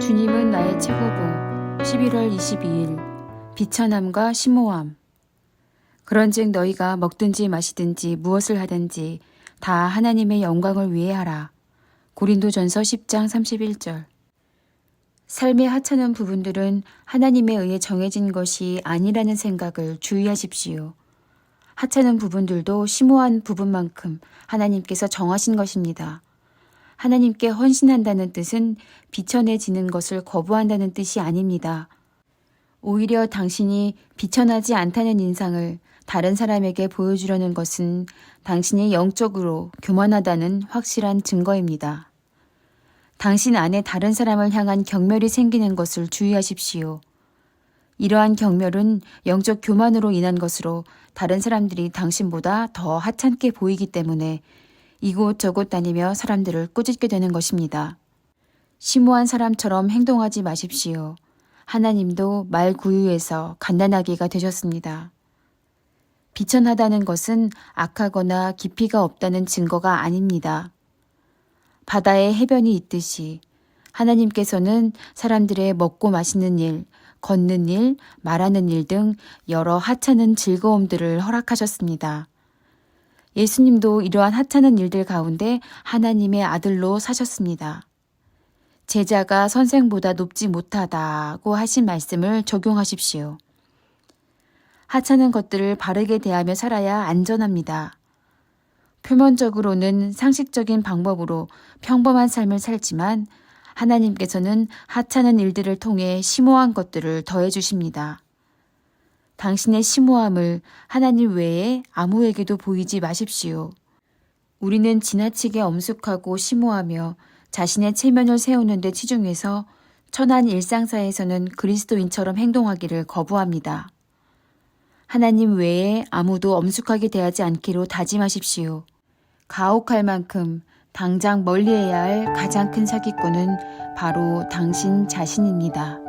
주님은 나의 최고봉 11월 22일 비천함과 심오함 그런즉 너희가 먹든지 마시든지 무엇을 하든지 다 하나님의 영광을 위해 하라. 고린도전서 10장 31절 삶의 하찮은 부분들은 하나님에 의해 정해진 것이 아니라는 생각을 주의하십시오. 하찮은 부분들도 심오한 부분만큼 하나님께서 정하신 것입니다. 하나님께 헌신한다는 뜻은 비천해지는 것을 거부한다는 뜻이 아닙니다. 오히려 당신이 비천하지 않다는 인상을 다른 사람에게 보여주려는 것은 당신이 영적으로 교만하다는 확실한 증거입니다. 당신 안에 다른 사람을 향한 경멸이 생기는 것을 주의하십시오. 이러한 경멸은 영적 교만으로 인한 것으로 다른 사람들이 당신보다 더 하찮게 보이기 때문에 이곳저곳 다니며 사람들을 꾸짖게 되는 것입니다. 심오한 사람처럼 행동하지 마십시오. 하나님도 말 구유에서 간단하기가 되셨습니다. 비천하다는 것은 악하거나 깊이가 없다는 증거가 아닙니다. 바다에 해변이 있듯이 하나님께서는 사람들의 먹고 마시는 일, 걷는 일, 말하는 일 등 여러 하찮은 즐거움들을 허락하셨습니다. 예수님도 이러한 하찮은 일들 가운데 하나님의 아들로 사셨습니다. 제자가 선생보다 높지 못하다고 하신 말씀을 적용하십시오. 하찮은 것들을 바르게 대하며 살아야 안전합니다. 표면적으로는 상식적인 방법으로 평범한 삶을 살지만 하나님께서는 하찮은 일들을 통해 심오한 것들을 더해 주십니다. 당신의 심오함을 하나님 외에 아무에게도 보이지 마십시오. 우리는 지나치게 엄숙하고 심오하며 자신의 체면을 세우는 데 치중해서 천한 일상사에서는 그리스도인처럼 행동하기를 거부합니다. 하나님 외에 아무도 엄숙하게 대하지 않기로 다짐하십시오. 가혹할 만큼 당장 멀리해야 할 가장 큰 사기꾼은 바로 당신 자신입니다.